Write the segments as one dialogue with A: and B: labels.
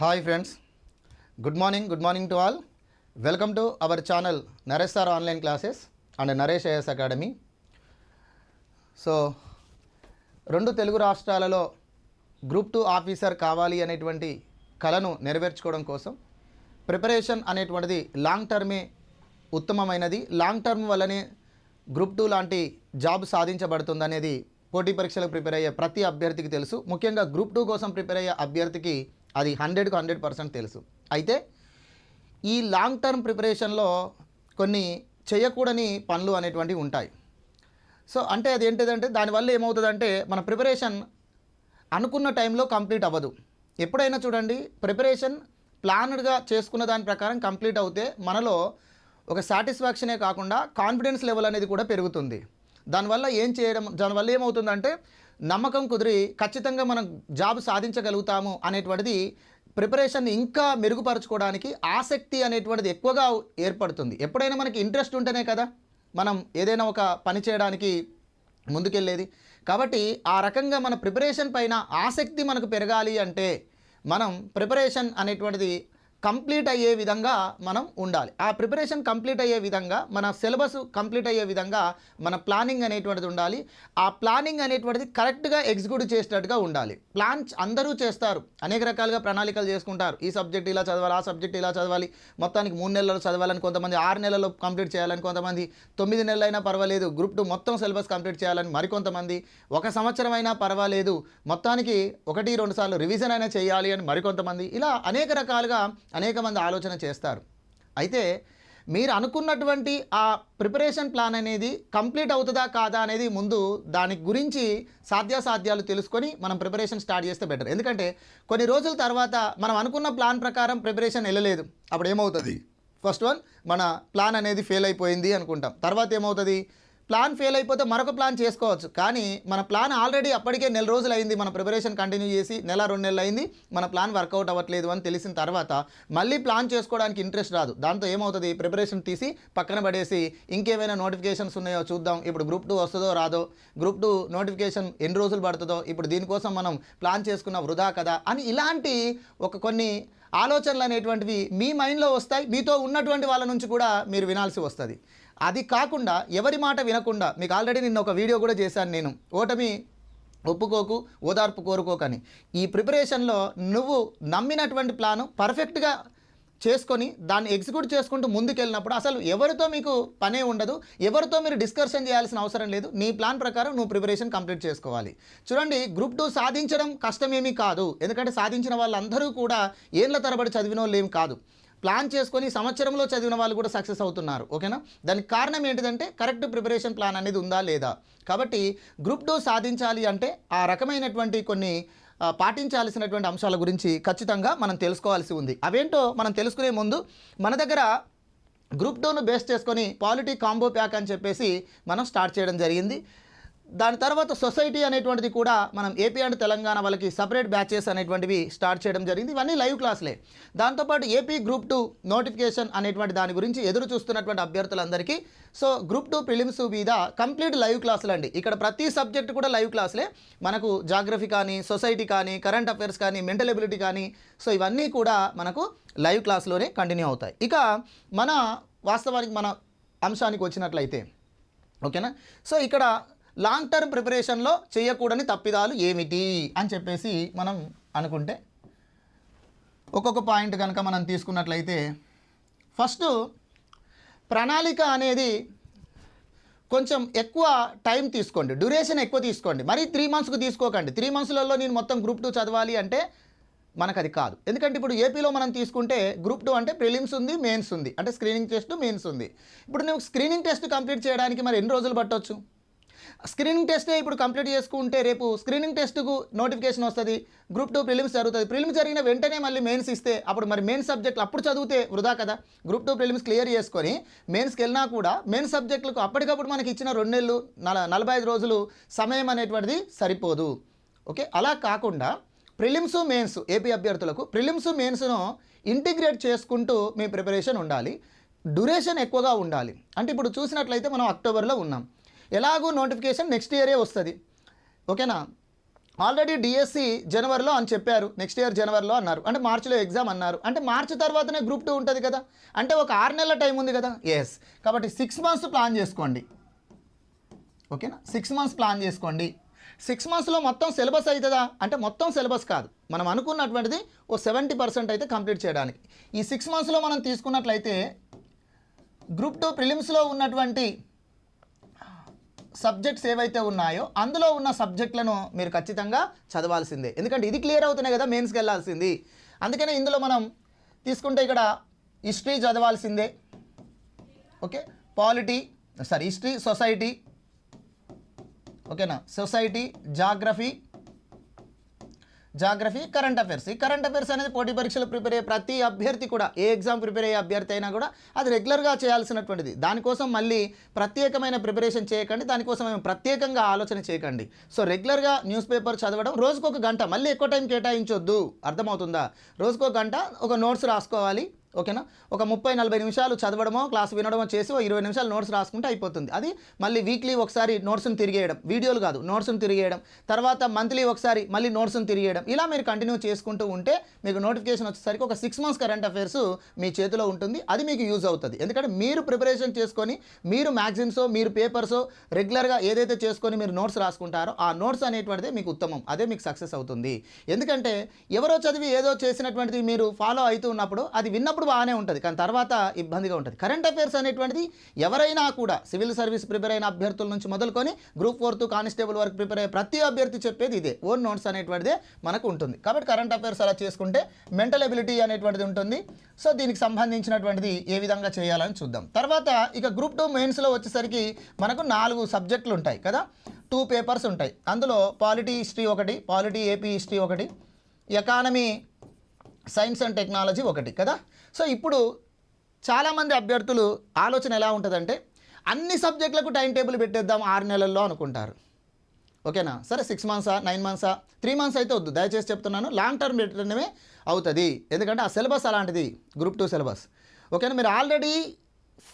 A: Hi friends. Good morning good morning to all. Welcome to our channel Naresh sir online classes and Naresh IAS academy. So రెండు తెలుగు రాష్ట్రాలలో group two officer కావాలి అనేటువంటి కళను నెరవేర్చుకోవడం కోసం preparation అనేటువంటిది long టర్మే ఉత్తమమైనది. లాంగ్ టర్మ్ వల్లనే గ్రూప్ టూ లాంటి జాబ్ సాధించబడుతుంది అనేది పోటీ పరీక్షలకు ప్రిపేర్ అయ్యే ప్రతి అభ్యర్థికి తెలుసు. ముఖ్యంగా గ్రూప్ టూ కోసం ప్రిపేర్ అయ్యే అభ్యర్థికి అది హండ్రెడ్కు హండ్రెడ్ పర్సెంట్ తెలుసు. అయితే ఈ లాంగ్ టర్మ్ ప్రిపరేషన్లో కొన్ని చేయకూడని పనులు అనేటువంటివి ఉంటాయి. సో అంటే అది ఏంటిదంటే దానివల్ల ఏమవుతుందంటే మన ప్రిపరేషన్ అనుకున్న టైంలో కంప్లీట్ అవ్వదు. ఎప్పుడైనా చూడండి ప్రిపరేషన్ ప్లాన్డ్గా చేసుకున్న దాని ప్రకారం కంప్లీట్ అవుతే మనలో ఒక సాటిస్ఫాక్షనే కాకుండా కాన్ఫిడెన్స్ లెవెల్ అనేది కూడా పెరుగుతుంది. దానివల్ల ఏం చేయడం దానివల్ల ఏమవుతుందంటే నమ్మకం కుదిరి ఖచ్చితంగా మనం జాబ్ సాధించగలుగుతాము అనేటువంటిది ప్రిపరేషన్ ఇంకా మెరుగుపరచుకోవడానికి ఆసక్తి అనేటువంటిది ఎక్కువగా ఏర్పడుతుంది. ఎప్పుడైనా మనకి ఇంట్రెస్ట్ ఉంటేనే కదా మనం ఏదైనా ఒక పని చేయడానికి ముందుకెళ్ళేది. కాబట్టి ఆ రకంగా మన ప్రిపరేషన్ పైన ఆసక్తి మనకు పెరగాలి అంటే మనం ప్రిపరేషన్ అనేటువంటిది కంప్లీట్ అయ్యే విధంగా మనం ఉండాలి. ఆ ప్రిపరేషన్ కంప్లీట్ అయ్యే విధంగా మన సిలబస్ కంప్లీట్ అయ్యే విధంగా మన ప్లానింగ్ అనేటువంటిది ఉండాలి. ఆ ప్లానింగ్ అనేటువంటిది కరెక్ట్గా ఎగ్జిక్యూట్ చేసేటట్టుగా ఉండాలి. ప్లాన్ అందరూ చేస్తారు. అనేక రకాలుగా ప్రణాళికలు చేసుకుంటారు. ఈ సబ్జెక్ట్ ఇలా చదవాలి ఆ సబ్జెక్ట్ ఇలా చదవాలి. మొత్తానికి మూడు నెలల్లో చదవాలని కొంతమంది ఆరు నెలల్లో కంప్లీట్ చేయాలని కొంతమంది తొమ్మిది నెలలైనా పర్వాలేదు. గ్రూప్ టూ మొత్తం సిలబస్ కంప్లీట్ చేయాలని మరికొంతమంది ఒక సంవత్సరం అయినా పర్వాలేదు. మొత్తానికి ఒకటి రెండు సార్లు రివిజన్ అయినా చేయాలి అని మరికొంతమంది. ఇలా అనేక రకాలుగా అనేక మంది ఆలోచన చేస్తారు. అయితే మీరు అనుకున్నటువంటి ఆ ప్రిపరేషన్ ప్లాన్ అనేది కంప్లీట్ అవుతుందా కాదా అనేది ముందు దాని గురించి సాధ్యాసాధ్యాలు తెలుసుకొని మనం ప్రిపరేషన్ స్టార్ట్ చేస్తే బెటర్. ఎందుకంటే కొన్ని రోజుల తర్వాత మనం అనుకున్న ప్లాన్ ప్రకారం ప్రిపరేషన్ వెళ్ళలేదు. అప్పుడు ఏమవుతుంది? ఫస్ట్ వన్ మన ప్లాన్ అనేది ఫెయిల్ అయిపోయింది అనుకుంటాం. తర్వాత ఏమవుతుంది? ప్లాన్ ఫెయిల్ అయిపోతే మరొక ప్లాన్ చేసుకోవచ్చు. కానీ మన ప్లాన్ ఆల్రెడీ అప్పటికే నెల రోజులు అయింది మన ప్రిపరేషన్ కంటిన్యూ చేసి నెల రెండు నెలలు అయింది మన ప్లాన్ వర్కౌట్ అవ్వట్లేదు అని తెలిసిన తర్వాత మళ్ళీ ప్లాన్ చేసుకోవడానికి ఇంట్రెస్ట్ రాదు. దాంతో ఏమవుతుంది? ప్రిపరేషన్ తీసి పక్కన పడేసి ఇంకేమైనా నోటిఫికేషన్స్ ఉన్నాయో చూద్దాం. ఇప్పుడు గ్రూప్ టూ వస్తుందో రాదో? గ్రూప్ టూ నోటిఫికేషన్ ఎన్ని రోజులు పడుతుందో? ఇప్పుడు దీనికోసం మనం ప్లాన్ చేసుకున్న వృధా కదా? అని ఇలాంటి ఒక కొన్ని ఆలోచనలు అనేటువంటివి మీ మైండ్లో వస్తాయి. మీతో ఉన్నటువంటి వాళ్ళ నుంచి కూడా మీరు వినాల్సి వస్తుంది. అది కాకుండా ఎవరి మాట వినకుండా మీకు ఆల్రెడీ నిన్న ఒక వీడియో కూడా చేశాను నేను ఓటమి ఒప్పుకోకు ఓదార్పు కోరుకోకని. ఈ ప్రిపరేషన్లో నువ్వు నమ్మినటువంటి ప్లాను పర్ఫెక్ట్గా చేసుకొని దాన్ని ఎగ్జిక్యూట్ చేసుకుంటూ ముందుకెళ్ళినప్పుడు అసలు ఎవరితో మీకు పనే ఉండదు ఎవరితో మీరు డిస్కషన్ చేయాల్సిన అవసరం లేదు నీ ప్లాన్ ప్రకారం నువ్వు ప్రిపరేషన్ కంప్లీట్ చేసుకోవాలి. చూడండి గ్రూప్ టూ సాధించడం కష్టమేమీ కాదు ఎందుకంటే సాధించిన వాళ్ళందరూ కూడా ఏళ్ళ తరబడి చదివిన వాళ్ళు ఏం కాదు. ప్లాన్ చేసుకొని సంవత్సరంలో చదివిన వాళ్ళు కూడా సక్సెస్ అవుతున్నారు ఓకేనా? దానికి కారణం ఏంటిదంటే కరెక్ట్ ప్రిపరేషన్ ప్లాన్ అనేది ఉందా లేదా? కాబట్టి గ్రూప్ డో సాధించాలి అంటే ఆ రకమైనటువంటి కొన్ని పాటించాల్సినటువంటి అంశాల గురించి ఖచ్చితంగా మనం తెలుసుకోవాల్సి ఉంది. అవేంటో మనం తెలుసుకునే ముందు మన దగ్గర గ్రూప్ డోను బేస్ చేసుకొని పాలిటీ కాంబో ప్యాక్ అని చెప్పేసి మనం స్టార్ట్ చేయడం జరిగింది. దాని తర్వాత సొసైటీ అనేటువంటిది కూడా మనం ఏపీ అండ్ తెలంగాణ వాళ్ళకి సపరేట్ బ్యాచెస్ అనేటువంటివి స్టార్ట్ చేయడం జరిగింది. ఇవన్నీ లైవ్ క్లాసులే. దాంతోపాటు ఏపీ గ్రూప్ టూ నోటిఫికేషన్ అనేటువంటి దాని గురించి ఎదురు చూస్తున్నటువంటి అభ్యర్థులందరికీ సో గ్రూప్ టూ ప్రిలిమ్స్ మీద కంప్లీట్ లైవ్ క్లాసులు అండి ఇక్కడ ప్రతి సబ్జెక్ట్ కూడా లైవ్ క్లాసులే. మనకు జాగ్రఫీ కానీ సొసైటీ కానీ కరెంట్ అఫైర్స్ కానీ మెంటల్ ఎబిలిటీ కానీ సో ఇవన్నీ కూడా మనకు లైవ్ క్లాస్లోనే కంటిన్యూ అవుతాయి. ఇక మన వాస్తవానికి మన అంశానికి వచ్చినట్లయితే ఓకేనా? సో ఇక్కడ లాంగ్ టర్మ్ ప్రిపరేషన్లో చేయకూడని తప్పిదాలు ఏమిటి అని చెప్పేసి మనం అనుకుంటే ఒక్కొక్క పాయింట్ కనుక మనం తీసుకున్నట్లయితే ఫస్ట్ ప్రణాళిక అనేది కొంచెం ఎక్కువ టైం తీసుకోండి డ్యూరేషన్ ఎక్కువ తీసుకోండి. మరీ త్రీ మంత్స్కి తీసుకోకండి. త్రీ మంత్స్లలో నేను మొత్తం గ్రూప్ టూ చదవాలి అంటే మనకు అది కాదు. ఎందుకంటే ఇప్పుడు ఏపీలో మనం తీసుకుంటే గ్రూప్ టూ అంటే ప్రిలిమ్స్ ఉంది మెయిన్స్ ఉంది. అంటే స్క్రీనింగ్ టెస్ట్ మెయిన్స్ ఉంది. ఇప్పుడు నువ్వు స్క్రీనింగ్ టెస్ట్ కంప్లీట్ చేయడానికి మరి ఎన్ని రోజులు పట్టవచ్చు స్క్రీనింగ్ టెస్టే ఇప్పుడు కంప్లీట్ చేసుకుంటే రేపు స్క్రీనింగ్ టెస్ట్కు నోటిఫికేషన్ వస్తుంది గ్రూప్ టూ ప్రిలిమ్స్ జరుగుతుంది. ప్రిలిమ్స్ జరిగిన వెంటనే మళ్ళీ మెయిన్స్ ఇస్తే అప్పుడు మరి మెయిన్ సబ్జెక్టులు అప్పుడు చదివితే వృధా కదా? గ్రూప్ టూ ప్రిలిమ్స్ క్లియర్ చేసుకొని మెయిన్స్కి వెళ్ళినా కూడా మెయిన్ సబ్జెక్టులకు అప్పటికప్పుడు మనకి ఇచ్చిన రెండు నెలలు నల నలభై ఐదు రోజులు సమయం అనేటువంటిది సరిపోదు. ఓకే? అలా కాకుండా ప్రిలిమ్స్ మెయిన్స్ ఏపీ అభ్యర్థులకు ప్రిలిమ్స్ మెయిన్స్ను ఇంటిగ్రేట్ చేసుకుంటూ మీ ప్రిపరేషన్ ఉండాలి. డ్యూరేషన్ ఎక్కువగా ఉండాలి. అంటే ఇప్పుడు చూసినట్లయితే మనం అక్టోబర్లో ఉన్నాం. ఎలాగూ నోటిఫికేషన్ నెక్స్ట్ ఇయరే వస్తుంది. ఓకేనా? ఆల్రెడీ డిఎస్సి జనవరిలో అని చెప్పారు. నెక్స్ట్ ఇయర్ జనవరిలో అన్నారు. అంటే మార్చిలో ఎగ్జామ్ అన్నారు. అంటే మార్చి తర్వాతనే గ్రూప్ టూ ఉంటుంది కదా. అంటే ఒక ఆరు నెలల టైం ఉంది కదా. ఎస్ కాబట్టి సిక్స్ మంత్స్ ప్లాన్ చేసుకోండి. ఓకేనా? సిక్స్ మంత్స్ ప్లాన్ చేసుకోండి. సిక్స్ మంత్స్లో మొత్తం సిలబస్ అవుతుందా అంటే మొత్తం సిలబస్ కాదు. మనం అనుకున్నటువంటిది ఓ సెవెంటీ పర్సెంట్ అయితే కంప్లీట్ చేయడానికి. ఈ సిక్స్ మంత్స్లో మనం తీసుకున్నట్లయితే గ్రూప్ టూ ప్రిలిమ్స్లో ఉన్నటువంటి సబ్జెక్ట్స్ ఏవైతే ఉన్నాయో అందులో ఉన్న సబ్జెక్టులను మీరు ఖచ్చితంగా చదవాల్సిందే. ఎందుకంటే ఇది క్లియర్ అవుతున్నాయి కదా మెయిన్స్కి వెళ్ళాల్సింది. అందుకనే ఇందులో మనం తీసుకుంటే ఇక్కడ history చదవాల్సిందే. Okay? Polity sorry history society. ఓకేనా? Society geography geography current affairs ఈ కరెంట్ అఫైర్స్ అనేది పోటీ పరీక్షలు ప్రిపేర్ అయ్యే ప్రతి అభ్యర్థి కూడా ఏ ఎగ్జామ్ ప్రిపేర్ అయ్యే అభ్యర్థి అయినా కూడా అది రెగ్యులర్గా చేయాల్సినటువంటిది. దానికోసం మళ్ళీ ప్రత్యేకమైన ప్రిపరేషన్ చేయకండి దానికోసం మేము ప్రత్యేకంగా ఆలోచన చేయకండి. సో రెగ్యులర్గా న్యూస్ పేపర్ చదవడం రోజుకు ఒక గంట మళ్ళీ ఎక్కువ టైం కేటాయించొద్దు. అర్థమవుతుందా? రోజుకు ఒక గంట ఒక నోట్స్ రాసుకోవాలి ఓకేనా? ఒక ముప్పై నలభై నిమిషాలు చదవడమో క్లాస్ వినడమో చేసి ఒక ఇరవై నిమిషాలు నోట్స్ రాసుకుంటే అయిపోతుంది. అది మళ్ళీ వీక్లీ ఒకసారి నోట్స్ని తిరిగేయడం. వీడియోలు కాదు నోట్స్ని తిరిగేయడం. తర్వాత మంత్లీ ఒకసారి మళ్ళీ నోట్స్ని తిరిగేయడం. ఇలా మీరు కంటిన్యూ చేసుకుంటూ ఉంటే మీకు నోటిఫికేషన్ వచ్చేసరికి ఒక సిక్స్ మంత్స్ కరెంట్ అఫైర్స్ మీ చేతిలో ఉంటుంది. అది మీకు యూజ్ అవుతుంది. ఎందుకంటే మీరు ప్రిపరేషన్ చేసుకొని మీరు మ్యాగ్జిన్సో మీరు పేపర్సో రెగ్యులర్గా ఏదైతే చేసుకొని మీరు నోట్స్ రాసుకుంటారో ఆ నోట్స్ అనేటువంటిది మీకు ఉత్తమం. అదే మీకు సక్సెస్ అవుతుంది. ఎందుకంటే ఎవరో చదివి ఏదో చేసినటువంటిది మీరు ఫాలో అవుతూ ఉన్నప్పుడు అది విన్నప్పుడు బాగానే ఉంటుంది. కానీ తర్వాత ఇబ్బందిగా ఉంటుంది. కరెంట్ అఫైర్స్ అనేటువంటిది ఎవరైనా కూడా సివిల్ సర్వీస్ ప్రిపేర్ అయిన అభ్యర్థుల నుంచి మొదలుకొని గ్రూప్ ఫోర్త్ కానిస్టేబుల్ వరకు ప్రిపేర్ అయ్యే ప్రతి అభ్యర్థి చెప్పేది ఇదే. ఓన్ నోట్స్ అనేటువంటిదే మనకు ఉంటుంది. కాబట్టి కరెంట్ అఫైర్స్ అలా చేసుకుంటే మెంటల్ ఎబిలిటీ అనేటువంటిది ఉంటుంది. సో దీనికి సంబంధించినటువంటిది ఏ విధంగా చేయాలని చూద్దాం. తర్వాత ఇక గ్రూప్ టూ మెయిన్స్లో వచ్చేసరికి మనకు నాలుగు సబ్జెక్టులు ఉంటాయి కదా. టూ పేపర్స్ ఉంటాయి. అందులో పాలిటీ హిస్టరీ ఒకటి పాలిటీ ఏపీ హిస్టరీ ఒకటి ఎకానమీ సైన్స్ అండ్ టెక్నాలజీ ఒకటి కదా. సో ఇప్పుడు చాలామంది అభ్యర్థులు ఆలోచన ఎలా ఉంటుందంటే అన్ని సబ్జెక్టులకు టైం టేబుల్ పెట్టేద్దాం ఆరు నెలల్లో అనుకుంటారు. ఓకేనా? సరే సిక్స్ మంత్సా నైన్ మంత్సా త్రీ మంత్స్ అయితే వద్దు. దయచేసి చెప్తున్నాను లాంగ్ టర్మ్ పెట్టడమే అవుతుంది. ఎందుకంటే ఆ సిలబస్ అలాంటిది గ్రూప్ టూ సిలబస్. ఓకేనా? మీరు ఆల్రెడీ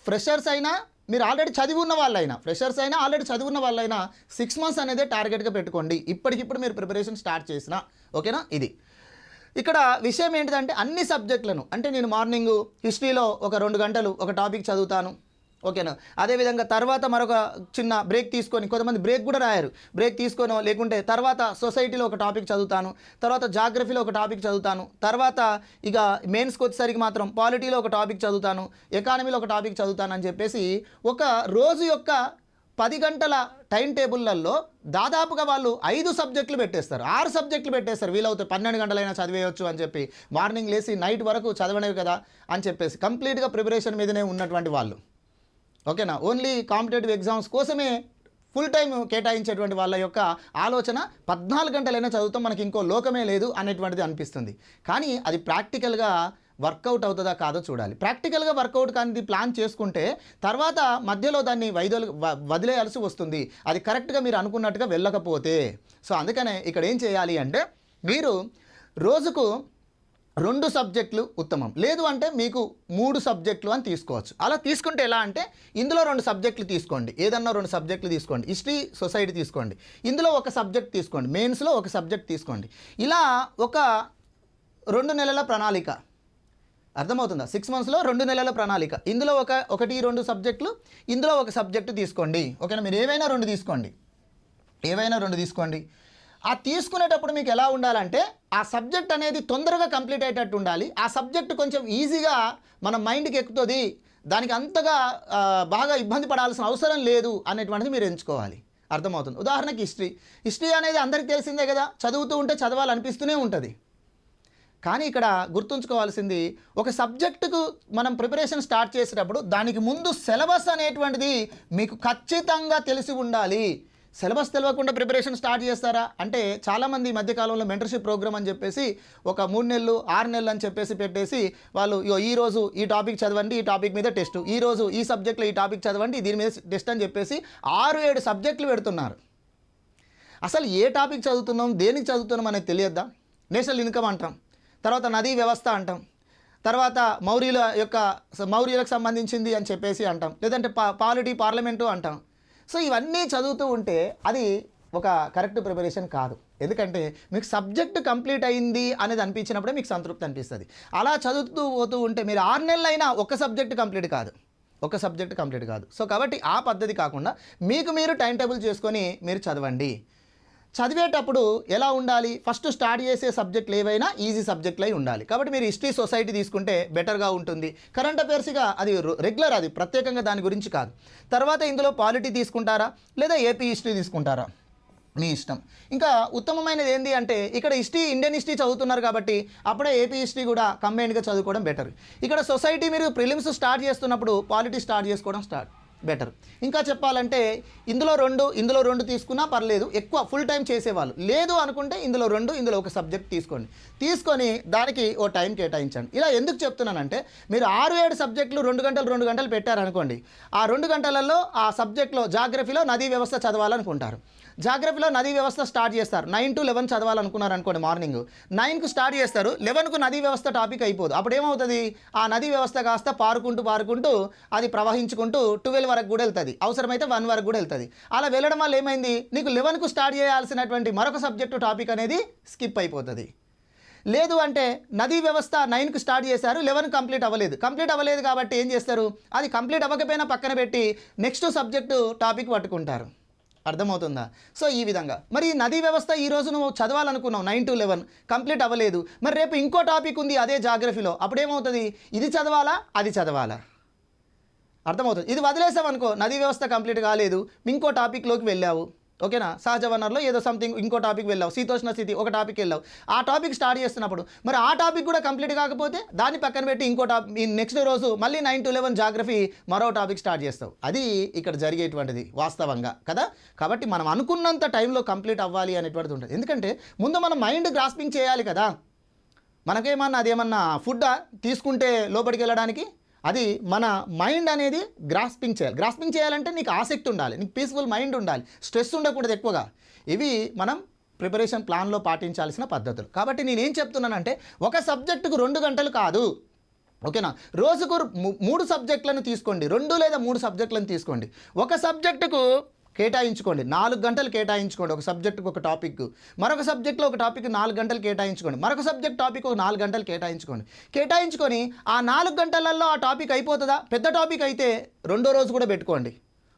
A: ఫ్రెషర్స్ అయినా మీరు ఆల్రెడీ చదివి ఉన్న వాళ్ళైనా ఫ్రెషర్స్ అయినా ఆల్రెడీ చదివి ఉన్న వాళ్ళైనా సిక్స్ మంత్స్ అనేది టార్గెట్గా పెట్టుకోండి. ఇప్పటికిప్పుడు మీరు ప్రిపరేషన్ స్టార్ట్ చేసిన ఓకేనా? ఇది. ఇక్కడ విషయం ఏంటిదంటే అన్ని సబ్జెక్టులను అంటే నేను మార్నింగ్ హిస్టరీలో ఒక రెండు గంటలు ఒక టాపిక్ చదువుతాను ఓకేనా? అదేవిధంగా తర్వాత మరొక చిన్న బ్రేక్ తీసుకొని కొంతమంది బ్రేక్ కూడా రాయారు. బ్రేక్ తీసుకోనో లేకుంటే తర్వాత సొసైటీలో ఒక టాపిక్ చదువుతాను తర్వాత జాగ్రఫీలో ఒక టాపిక్ చదువుతాను తర్వాత ఇక మెయిన్స్కి వచ్చేసరికి మాత్రం పాలిటీలో ఒక టాపిక్ చదువుతాను ఎకానమీలో ఒక టాపిక్ చదువుతాను అని చెప్పేసి ఒక రోజు యొక్క పది గంటల టైం టేబుల్లలో దాదాపుగా వాళ్ళు ఐదు సబ్జెక్టులు పెట్టేస్తారు. ఆరు సబ్జెక్టులు పెట్టేస్తారు. వీలవుతే పన్నెండు గంటలైనా చదివేయచ్చు అని చెప్పి మార్నింగ్ లేసి నైట్ వరకు చదవనేవి కదా అని చెప్పేసి కంప్లీట్గా ప్రిపరేషన్ మీదనే ఉన్నటువంటి వాళ్ళు. ఓకేనా? ఓన్లీ కాంపిటేటివ్ ఎగ్జామ్స్ కోసమే ఫుల్ టైం కేటాయించేటువంటి వాళ్ళ యొక్క ఆలోచన పద్నాలుగు గంటలైనా చదువుతాం మనకి ఇంకో లోకమే లేదు అనేటువంటిది అనిపిస్తుంది. కానీ అది ప్రాక్టికల్గా వర్కౌట్ అవుతుందా కాదో చూడాలి. ప్రాక్టికల్గా వర్కౌట్ కానీ ప్లాన్ చేసుకుంటే తర్వాత మధ్యలో దాన్ని వైదొలు వదిలేయాల్సి వస్తుంది. అది కరెక్ట్గా మీరు అనుకున్నట్టుగా వెళ్ళకపోతే. సో అందుకనే ఇక్కడ ఏం చేయాలి అంటే మీరు రోజుకు రెండు సబ్జెక్టులు ఉత్తమం. లేదు అంటే మీకు మూడు సబ్జెక్టులు అని తీసుకోవచ్చు. అలా తీసుకుంటే ఎలా అంటే ఇందులో రెండు సబ్జెక్టులు తీసుకోండి. ఏదన్నా రెండు సబ్జెక్టులు తీసుకోండి. హిస్టరీ సొసైటీ తీసుకోండి. ఇందులో ఒక సబ్జెక్ట్ తీసుకోండి. మెయిన్స్లో ఒక సబ్జెక్ట్ తీసుకోండి. ఇలా ఒక రెండు నెలల ప్రణాళిక అర్థమవుతుందా? సిక్స్ మంత్స్లో రెండు నెలల ప్రణాళిక. ఇందులో ఒక ఒకటి రెండు సబ్జెక్టులు ఇందులో ఒక సబ్జెక్టు తీసుకోండి. ఓకేనా? మీరు ఏవైనా రెండు తీసుకోండి. ఏవైనా రెండు తీసుకోండి. ఆ తీసుకునేటప్పుడు మీకు ఎలా ఉండాలంటే ఆ సబ్జెక్ట్ అనేది తొందరగా కంప్లీట్ అయ్యేటట్టు ఉండాలి. ఆ సబ్జెక్ట్ కొంచెం ఈజీగా మన మైండ్కి ఎక్కుతుంది. దానికి అంతగా బాగా ఇబ్బంది పడాల్సిన అవసరం లేదు అనేటువంటిది మీరు ఎంచుకోవాలి. అర్థమవుతుంది. ఉదాహరణకి హిస్టరీ. హిస్టరీ అనేది అందరికీ తెలిసిందే కదా. చదువుతూ ఉంటే చదవాలనిపిస్తూనే ఉంటుంది. కానీ ఇక్కడ గుర్తుంచుకోవాల్సింది ఒక సబ్జెక్టుకు మనం ప్రిపరేషన్ స్టార్ట్ చేసేటప్పుడు దానికి ముందు సిలబస్ అనేటువంటిది మీకు ఖచ్చితంగా తెలిసి ఉండాలి. సిలబస్ తెలియకుండా ప్రిపరేషన్ స్టార్ట్ చేస్తారా? అంటే చాలామంది ఈ మధ్యకాలంలో మెంటర్షిప్ ప్రోగ్రామ్ అని చెప్పేసి ఒక మూడు నెలలు ఆరు నెలలు అని చెప్పేసి పెట్టేసి వాళ్ళు ఈ రోజు ఈ టాపిక్ చదవండి ఈ టాపిక్ మీద టెస్ట్. ఈ రోజు ఈ సబ్జెక్ట్లో ఈ టాపిక్ చదవండి దీని మీద టెస్ట్ అని చెప్పేసి ఆరు ఏడు సబ్జెక్టులు పెడుతున్నారు. అసలు ఏ టాపిక్ చదువుతున్నాం దేనికి చదువుతున్నాం అనేది తెలియద్దా? నేషనల్ ఇన్కమ్ అంటాం. తర్వాత నదీ వ్యవస్థ అంటాం. తర్వాత మౌర్యుల యొక్క మౌర్యులకు సంబంధించింది అని చెప్పేసి అంటాం. లేదంటే పా పాలిటీ పార్లమెంటు అంటాం. సో ఇవన్నీ చదువుతూ ఉంటే అది ఒక కరెక్ట్ ప్రిపరేషన్ కాదు. ఎందుకంటే మీకు సబ్జెక్ట్ కంప్లీట్ అయింది అనేది అనిపించినప్పుడే మీకు సంతృప్తి అనిపిస్తుంది. అలా చదువుతూ పోతూ ఉంటే మీరు ఆరు నెలలైనా ఒక సబ్జెక్ట్ కంప్లీట్ కాదు. ఒక సబ్జెక్ట్ కంప్లీట్ కాదు. సో కాబట్టి ఆ పద్ధతి కాకుండా మీకు మీరు టైం టేబుల్ చేసుకొని మీరు చదవండి. చదివేటప్పుడు ఎలా ఉండాలి? ఫస్ట్ స్టార్ట్ చేసే సబ్జెక్టులు ఏవైనా ఈజీ సబ్జెక్టులు అయి ఉండాలి. కాబట్టి మీరు హిస్టరీ సొసైటీ తీసుకుంటే బెటర్గా ఉంటుంది. కరెంట్ అఫైర్స్గా అది రెగ్యులర్ అది ప్రత్యేకంగా దాని గురించి కాదు. తర్వాత ఇందులో పాలిటీ తీసుకుంటారా? లేదా ఏపీ హిస్టరీ తీసుకుంటారా? మీ ఇష్టం. ఇంకా ఉత్తమమైనది ఏంటి అంటే ఇక్కడ హిస్టరీ ఇండియన్ హిస్టరీ చదువుతున్నారు కాబట్టి అప్పుడే ఏపీ హిస్టరీ కూడా కంబైన్డ్గా చదువుకోవడం బెటర్. ఇక్కడ సొసైటీ మీరు ప్రిలిమ్స్ స్టార్ట్ చేస్తున్నప్పుడు పాలిటీ స్టార్ట్ చేసుకోవడం స్టార్ట్. బెటర్. ఇంకా చెప్పాలంటే ఇందులో రెండు ఇందులో రెండు తీసుకున్నా పర్లేదు ఎక్కువ ఫుల్ టైం చేసేవాళ్ళు. లేదు అనుకుంటే ఇందులో రెండు ఇందులో ఒక సబ్జెక్ట్ తీసుకోండి. తీసుకొని దానికి ఓ టైం కేటాయించండి. ఇలా ఎందుకు చెప్తున్నానంటే మీరు ఆరు ఏడు సబ్జెక్టులు రెండు గంటలు రెండు గంటలు పెట్టారనుకోండి ఆ రెండు గంటలలో ఆ సబ్జెక్ట్లో జాగ్రఫీలో నదీ వ్యవస్థ చదవాలనుకుంటారు. జాగ్రఫీలో నదీ వ్యవస్థ స్టార్ట్ చేస్తారు. నైన్ టు లెవెన్ చదవాలనుకున్నారు అనుకోండి మార్నింగ్. నైన్కు స్టార్ట్ చేస్తారు. లెవెన్కు నదీ వ్యవస్థ టాపిక్ అయిపోదు. అప్పుడు ఏమవుతుంది? ఆ నదీ వ్యవస్థ కాస్త పారుకుంటూ పారుకుంటూ అది ప్రవహించుకుంటూ ట్వెల్వ్ వరకు కూడా వెళ్తుంది. అవసరమైతే వన్ వరకు కూడా వెళ్తుంది. అలా వెళ్ళడం వల్ల ఏమైంది? నీకు లెవెన్కు స్టార్ట్ చేయాల్సినటువంటి మరొక సబ్జెక్టు టాపిక్ అనేది స్కిప్ అయిపోతుంది. లేదు అంటే నదీ వ్యవస్థ నైన్కి స్టార్ట్ చేశారు లెవెన్ కంప్లీట్ అవ్వలేదు. కంప్లీట్ అవ్వలేదు కాబట్టి ఏం చేస్తారు? అది కంప్లీట్ అవ్వకపోయినా పక్కన పెట్టి నెక్స్ట్ సబ్జెక్టు టాపిక్ పట్టుకుంటారు. అర్థమవుతుందా? సో ఈ విధంగా. మరి ఈ నదీ వ్యవస్థ ఈ రోజు నువ్వు చదవాలనుకున్నావు నైన్ టు లెవెన్. కంప్లీట్ అవ్వలేదు. మరి రేపు ఇంకో టాపిక్ ఉంది అదే జాగ్రఫీలో. అప్పుడేమవుతుంది? ఇది చదవాలా? అది చదవాలా? అర్థమవుతుంది. ఇది వదిలేసావు అనుకో నదీ వ్యవస్థ కంప్లీట్ కాలేదు. ఇంకో టాపిక్లోకి వెళ్ళావు. ఓకేనా? సహజ వనరులో ఏదో సంథింగ్ ఇంకో టాపిక్ వెళ్ళావు. శీతోష్ణ స్థితి ఒక టాపిక్ వెళ్ళావు. ఆ టాపిక్ స్టార్ట్ చేస్తున్నప్పుడు మరి ఆ టాపిక్ కూడా కంప్లీట్ కాకపోతే దాన్ని పక్కన పెట్టి ఇంకో టాపిక్ నెక్స్ట్ రోజు మళ్ళీ నైన్ టు లెవెన్ జాగ్రఫీ మరో టాపిక్ స్టార్ట్ చేస్తావు. అది ఇక్కడ జరిగేటువంటిది వాస్తవంగా కదా? కాబట్టి మనం అనుకున్నంత టైంలో కంప్లీట్ అవ్వాలి అనేటువంటిది ఉంటుంది. ఎందుకంటే ముందు మనం మైండ్ గ్రాస్పింగ్ చేయాలి కదా? మనకేమన్నా అదేమన్నా ఫుడ్ తీసుకుంటే లోపలికి వెళ్ళడానికి? అది మన మైండ్ అనేది గ్రాస్పింగ్ చేయాలి. గ్రాస్పింగ్ చేయాలంటే నీకు ఆసక్తి ఉండాలి. నీకు పీస్ఫుల్ మైండ్ ఉండాలి. స్ట్రెస్ ఉండకూడదు ఎక్కువగా. ఇవి మనం ప్రిపరేషన్ ప్లాన్లో పాటించాల్సిన పద్ధతులు. కాబట్టి నేనేం చెప్తున్నానంటే ఒక సబ్జెక్టుకు రెండు గంటలు కాదు. ఓకేనా? రోజుకు మూడు సబ్జెక్టులను తీసుకోండి. రెండు లేదా మూడు సబ్జెక్టులను తీసుకోండి. ఒక సబ్జెక్టుకు కేటాయించుకోండి. నాలుగు గంటలు కేటాయించుకోండి. ఒక సబ్జెక్టుకు ఒక టాపిక్ మరొక సబ్జెక్ట్లో ఒక టాపిక్ నాలుగు గంటలు కేటాయించుకోండి. మరొక సబ్జెక్ట్ టాపిక్ ఒక నాలుగు గంటలు కేటాయించుకోండి. కేటాయించుకొని ఆ నాలుగు గంటలలో ఆ టాపిక్ అయిపోతుందా? పెద్ద టాపిక్ అయితే రెండో రోజు కూడా పెట్టుకోండి.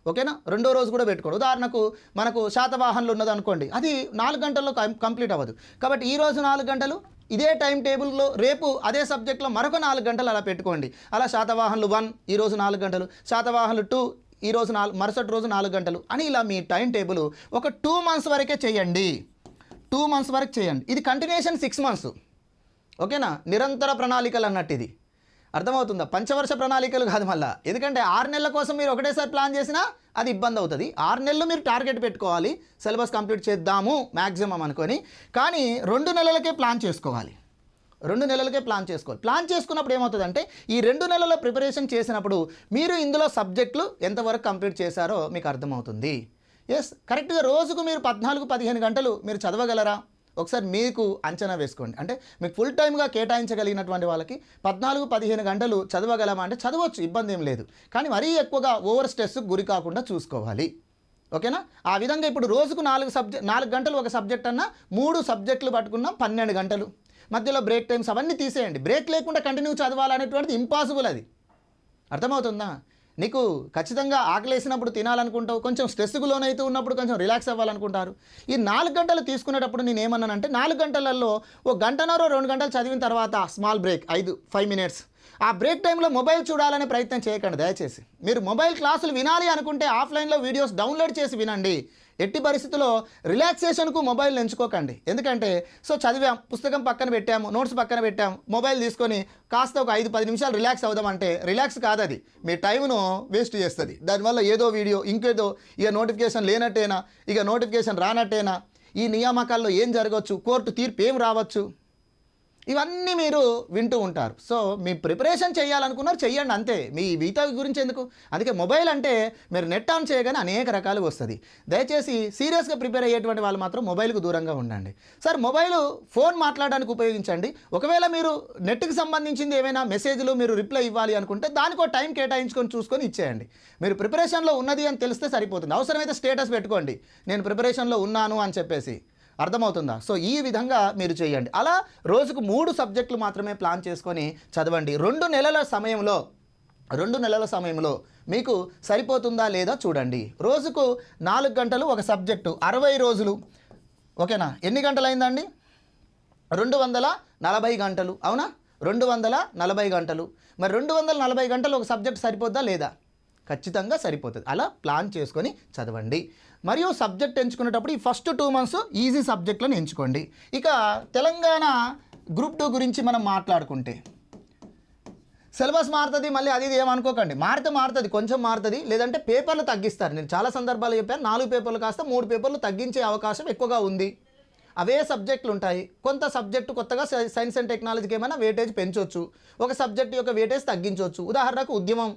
A: ఓకేనా? రెండో రోజు కూడా పెట్టుకోండి. ఉదాహరణకు మనకు శాతవాహనలు ఉన్నది అనుకోండి. అది నాలుగు గంటల్లో కంప్లీట్ అవ్వదు. కాబట్టి ఈ రోజు నాలుగు గంటలు ఇదే టైం టేబుల్లో రేపు అదే సబ్జెక్ట్లో మరొక నాలుగు గంటలు అలా పెట్టుకోండి. అలా శాతవాహనలు వన్ ఈరోజు నాలుగు గంటలు. శాతవాహనలు టూ ఈ రోజు నాలుగు మరుసటి రోజు నాలుగు గంటలు. అని ఇలా మీ టైం టేబుల్ ఒక టూ మంత్స్ వరకే చేయండి. టూ మంత్స్ వరకు చేయండి. ఇది కంటిన్యూషన్ సిక్స్ మంత్స్. ఓకేనా? నిరంతర ప్రణాళికలు అన్నట్టు ఇది అర్థమవుతుందా? పంచవర్ష ప్రణాళికలు కాదు మళ్ళా. ఎందుకంటే ఆరు నెలల కోసం మీరు ఒకటేసారి ప్లాన్ చేసినా అది ఇబ్బంది అవుతుంది. ఆరు నెలలు మీరు టార్గెట్ పెట్టుకోవాలి. సిలబస్ కంప్లీట్ చేద్దాము మ్యాక్సిమం అనుకొని. కానీ రెండు నెలలకే ప్లాన్ చేసుకోవాలి. రెండు నెలలకే ప్లాన్ చేసుకోవాలి. ప్లాన్ చేసుకున్నప్పుడు ఏమవుతుందంటే ఈ రెండు నెలల ప్రిపరేషన్ చేసినప్పుడు మీరు ఇందులో సబ్జెక్టులు ఎంతవరకు కంప్లీట్ చేశారో మీకు అర్థమవుతుంది. ఎస్ కరెక్ట్గా రోజుకు మీరు పద్నాలుగు పదిహేను గంటలు మీరు చదవగలరా? ఒకసారి మీకు అంచనా వేసుకోండి. అంటే మీకు ఫుల్ టైమ్గా కేటాయించగలిగినటువంటి వాళ్ళకి పద్నాలుగు పదిహేను గంటలు చదవగలమా అంటే చదవచ్చు ఇబ్బంది ఏం లేదు. కానీ మరీ ఎక్కువగా ఓవర్ స్ట్రెస్కు గురి కాకుండా చూసుకోవాలి. ఓకేనా? ఆ విధంగా ఇప్పుడు రోజుకు నాలుగు సబ్జెక్ట్ నాలుగు గంటలు ఒక సబ్జెక్ట్ అన్నా మూడు సబ్జెక్టులు పట్టుకున్నాం పన్నెండు గంటలు. మధ్యలో బ్రేక్ టైమ్స్ అవన్నీ తీసేయండి. బ్రేక్ లేకుండా కంటిన్యూ చదవాలనేటువంటిది ఇంపాసిబుల్ అది. అర్థమవుతుందా? నీకు ఖచ్చితంగా ఆకలేసినప్పుడు తినాలనుకుంటావు కొంచెం స్ట్రెస్కు లోనైతే ఉన్నప్పుడు కొంచెం రిలాక్స్ అవ్వాలనుకుంటారు. ఈ నాలుగు గంటలు తీసుకునేటప్పుడు నేను ఏమన్నానంటే నాలుగు గంటలలో ఓ గంటన్నర రెండు గంటలు చదివిన తర్వాత స్మాల్ బ్రేక్ ఐదు ఫైవ్ మినిట్స్ ఆ బ్రేక్ టైంలో మొబైల్ చూడాలనే ప్రయత్నం చేయకండి దయచేసి. మీరు మొబైల్ క్లాసులు వినాలి అనుకుంటే ఆఫ్లైన్లో వీడియోస్ డౌన్లోడ్ చేసి వినండి. ఎట్టి పరిస్థితుల్లో రిలాక్సేషన్కు మొబైల్ ఎంచుకోకండి. ఎందుకంటే సో చదివాం పుస్తకం పక్కన పెట్టాము నోట్స్ పక్కన పెట్టాము మొబైల్ తీసుకొని కాస్త ఒక ఐదు పది నిమిషాలు రిలాక్స్ అవుదామంటే రిలాక్స్ కాదు అది మీ టైంను వేస్ట్ చేస్తుంది. దానివల్ల ఏదో వీడియో ఇంకేదో ఇక నోటిఫికేషన్ లేనట్టేనా ఇక నోటిఫికేషన్ రానట్టేనా ఈ నియామకాల్లో ఏం జరగవచ్చు కోర్టు తీర్పు ఏం రావచ్చు? ఇవన్నీ మీరు వింటూ ఉంటారు. సో మీ ప్రిపరేషన్ చేయాలనుకున్నారు చెయ్యండి అంతే. మీ మిగతా గురించి ఎందుకు? అందుకే మొబైల్ అంటే మీరు నెట్ ఆన్ చేయగానే అనేక రకాలుగా వస్తుంది. దయచేసి సీరియస్గా ప్రిపేర్ అయ్యేటువంటి వాళ్ళు మాత్రం మొబైల్కు దూరంగా ఉండండి. సార్ మొబైల్ ఫోన్ మాట్లాడడానికి ఉపయోగించండి. ఒకవేళ మీరు నెట్కి సంబంధించింది ఏమైనా మెసేజ్లు మీరు రిప్లై ఇవ్వాలి అనుకుంటే దానికో టైం కేటాయించుకొని చూసుకొని ఇచ్చేయండి. మీరు ప్రిపరేషన్లో ఉన్నది అని తెలిస్తే సరిపోతుంది. అవసరమైతే స్టేటస్ పెట్టుకోండి. నేను ప్రిపరేషన్లో ఉన్నాను అని చెప్పేసి. అర్థమవుతుందా? సో ఈ విధంగా మీరు చేయండి. అలా రోజుకు మూడు సబ్జెక్టులు మాత్రమే ప్లాన్ చేసుకొని చదవండి. రెండు నెలల సమయంలో రెండు నెలల సమయంలో మీకు సరిపోతుందా లేదా చూడండి. రోజుకు నాలుగు గంటలు ఒక సబ్జెక్టు అరవై రోజులు. ఓకేనా? ఎన్ని గంటలు అయిందండి రెండు వందల నలభై గంటలు. అవునా? రెండు వందల నలభై గంటలు. మరి రెండు వందల నలభై గంటలు ఒక సబ్జెక్ట్ సరిపోద్దా లేదా? ఖచ్చితంగా సరిపోతుంది. అలా ప్లాన్ చేసుకొని చదవండి. మరియు సబ్జెక్ట్ ఎంచుకునేటప్పుడు ఈ ఫస్ట్ టూ మంత్స్ ఈజీ సబ్జెక్టులను ఎంచుకోండి. ఇక తెలంగాణ గ్రూప్ టూ గురించి మనం మాట్లాడుకుంటే సిలబస్ మారుతుంది మళ్ళీ అది ఇది ఏమనుకోకండి మారితే మారుతుంది కొంచెం మారుతుంది లేదంటే పేపర్లు తగ్గిస్తారు. నేను చాలా సందర్భాలు చెప్పాను నాలుగు పేపర్లు కాస్త మూడు పేపర్లు తగ్గించే అవకాశం ఎక్కువగా ఉంది. అవే సబ్జెక్టులు ఉంటాయి. కొంత సబ్జెక్టు కొత్తగా సైన్స్ అండ్ టెక్నాలజీకి ఏమైనా వేటేజ్ పెంచవచ్చు ఒక సబ్జెక్ట్ యొక్క వెయిటేజ్ తగ్గించవచ్చు ఉదాహరణకు ఉద్యమం.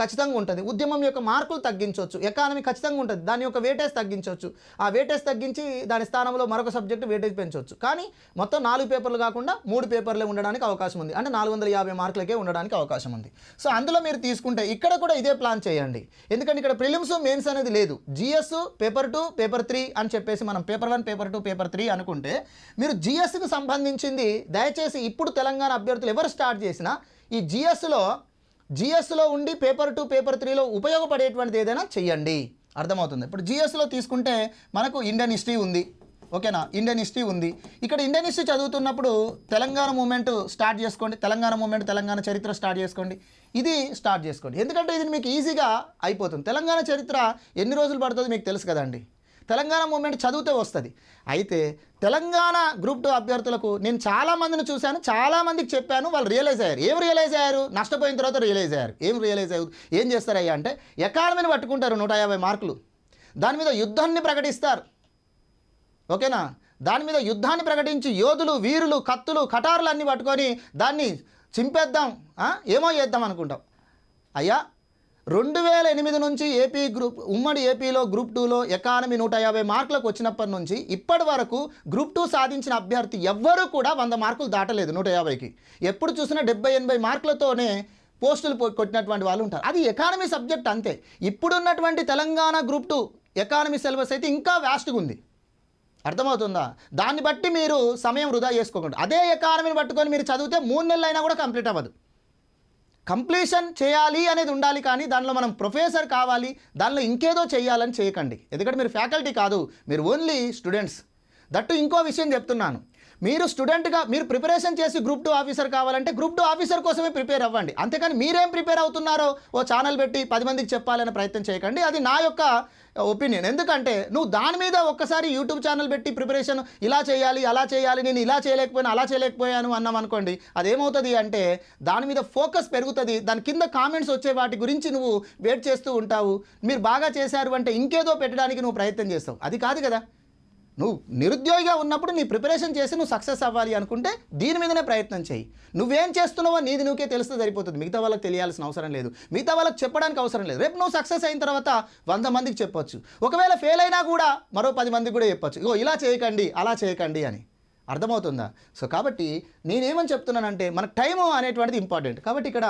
A: ఖచ్చితంగా ఉంటుంది. ఉద్యమం యొక్క మార్కులు తగ్గించవచ్చు. ఎకానమీ ఖచ్చితంగా ఉంటుంది. దాని యొక్క వేటేజ్ తగ్గించవచ్చు. ఆ వేటేజ్ తగ్గించి దాని స్థానంలో మరొక సబ్జెక్టు వేటేజ్ పెంచవచ్చు. కానీ మొత్తం నాలుగు పేపర్లు కాకుండా మూడు పేపర్లే ఉండడానికి అవకాశం ఉంది. అంటే నాలుగు వందల యాభై మార్కులకే ఉండడానికి అవకాశం ఉంది. సో అందులో మీరు తీసుకుంటే ఇక్కడ కూడా ఇదే ప్లాన్ చేయండి. ఎందుకంటే ఇక్కడ ప్రిలిమ్స్ మెయిన్స్ అనేది లేదు. GS paper two paper three అని చెప్పేసి మనం paper one paper two paper three అనుకుంటే మీరు జిఎస్కి సంబంధించింది దయచేసి ఇప్పుడు తెలంగాణ అభ్యర్థులు ఎవరు స్టార్ట్ చేసినా ఈ జిఎస్లో జిఎస్లో ఉండి పేపర్ టూ పేపర్ త్రీలో ఉపయోగపడేటువంటిది ఏదైనా చెయ్యండి. అర్థమవుతుంది. ఇప్పుడు జిఎస్లో తీసుకుంటే మనకు ఇండియన్ హిస్టరీ ఉంది. ఓకేనా? ఇండియన్ హిస్టరీ ఉంది. ఇక్కడ ఇండియన్ హిస్టరీ చదువుతున్నప్పుడు తెలంగాణ మూమెంట్ స్టార్ట్ చేసుకోండి. తెలంగాణ మూమెంట్ తెలంగాణ చరిత్ర స్టార్ట్ చేసుకోండి. ఇది స్టార్ట్ చేసుకోండి. ఎందుకంటే ఇది మీకు ఈజీగా అయిపోతుంది. తెలంగాణ చరిత్ర ఎన్ని రోజులు పడుతుందో మీకు తెలుసు కదండి. తెలంగాణ మూమెంట్ చదివితే వస్తుంది. అయితే తెలంగాణ గ్రూప్ టూ అభ్యర్థులకు నేను చాలా మందిని చూశాను చాలా మందికి చెప్పాను వాళ్ళు రియలైజ్ అయ్యారు. ఏం రియలైజ్ అయ్యారు? నష్టపోయిన తర్వాత రియలైజ్ అయ్యారు. ఏం రియలైజ్ అయ్యారు ఏం చేస్తారయ్యా అంటే ఎకానమీని పట్టుకుంటారు నూట యాభై మార్కులు. దాని మీద యుద్ధాన్ని ప్రకటిస్తారు. ఓకేనా? దాని మీద యుద్ధాన్ని ప్రకటించి యోధులు వీరులు కత్తులు కటారులు అన్నీ పట్టుకొని దాన్ని చింపేద్దాం ఏమో చేద్దాం అనుకుంటాం. అయ్యా రెండు వేల ఎనిమిది నుంచి ఏపీ గ్రూప్ ఉమ్మడి ఏపీలో గ్రూప్ టూలో ఎకానమీ నూట యాభై మార్కులకు వచ్చినప్పటి నుంచి ఇప్పటి వరకు గ్రూప్ టూ సాధించిన అభ్యర్థి ఎవ్వరూ కూడా వంద మార్కులు దాటలేదు నూట యాభైకి. ఎప్పుడు చూసినా డెబ్బై ఎనభై మార్కులతోనే పోస్టులు కొట్టినటువంటి వాళ్ళు ఉంటారు. అది ఎకానమీ సబ్జెక్ట్ అంతే. ఇప్పుడున్నటువంటి Telangana group two economy syllabus అయితే ఇంకా వ్యాస్ట్గా ఉంది. అర్థమవుతుందా? దాన్ని బట్టి మీరు సమయం వృధా చేసుకోకండి. అదే ఎకానమీని పట్టుకొని మీరు చదివితే మూడు నెలలు అయినా కూడా కంప్లీట్ అవ్వదు. కంప్లీషన్ చేయాలి అనేది ఉండాలి కానీ దానిలో మనం ప్రొఫెసర్ కావాలి దానిలో ఇంకేదో చేయాలని చేయకండి. ఎందుకంటే మీరు ఫ్యాకల్టీ కాదు మీరు ఓన్లీ స్టూడెంట్స్. దట్టు ఇంకో విషయం చెప్తున్నాను. మీరు స్టూడెంట్గా మీరు ప్రిపరేషన్ చేసి గ్రూప్ టూ ఆఫీసర్ కావాలంటే గ్రూప్ టూ ఆఫీసర్ కోసమే ప్రిపేర్ అవ్వండి. అంతేకాని మీరేం ప్రిపేర్ అవుతున్నారో ఓ ఛానల్ పెట్టి పది మందికి చెప్పాలనే ప్రయత్నం చేయకండి. అది నా యొక్క ఒపీనియన్ ఎందుకంటే నువ్వు దాని మీద ఒక్కసారి యూట్యూబ్ ఛానల్ పెట్టి ప్రిపరేషన్ ఇలా చేయాలి అలా చేయాలి నేను ఇలా చేయలేకపోయాను అలా చేయలేకపోయాను అన్నాం అనుకోండి అదేమవుతుంది అంటే దాని మీద ఫోకస్ పెరుగుతుంది. దాని కింద కామెంట్స్ వచ్చే వాటి గురించి నువ్వు వెయిట్ చేస్తూ ఉంటావు. మీరు బాగా చేశారు అంటే ఇంకేదో పెట్టడానికి నువ్వు ప్రయత్నం చేస్తావు. అది కాదు కదా. నువ్వు నిరుద్యోగిగా ఉన్నప్పుడు నీ ప్రిపరేషన్ చేసి నువ్వు సక్సెస్ అవ్వాలి అనుకుంటే దీని మీదనే ప్రయత్నం చేయి. నువ్వేం చేస్తున్నావో నీది నువ్వుకే తెలిస్తే సరిపోతుంది. మిగతా వాళ్ళకి తెలియాల్సిన అవసరం లేదు. మిగతా వాళ్ళకి చెప్పడానికి అవసరం లేదు. రేపు నువ్వు సక్సెస్ అయిన తర్వాత వంద మందికి చెప్పొచ్చు. ఒకవేళ ఫెయిల్ అయినా కూడా మరో పది మందికి కూడా చెప్పొచ్చు. ఇగో ఇలా చేయకండి అలా చేయకండి అని. అర్థమవుతుందా? సో కాబట్టి నేనేమని చెప్తున్నానంటే మన టైము అనేటువంటిది ఇంపార్టెంట్. కాబట్టి ఇక్కడ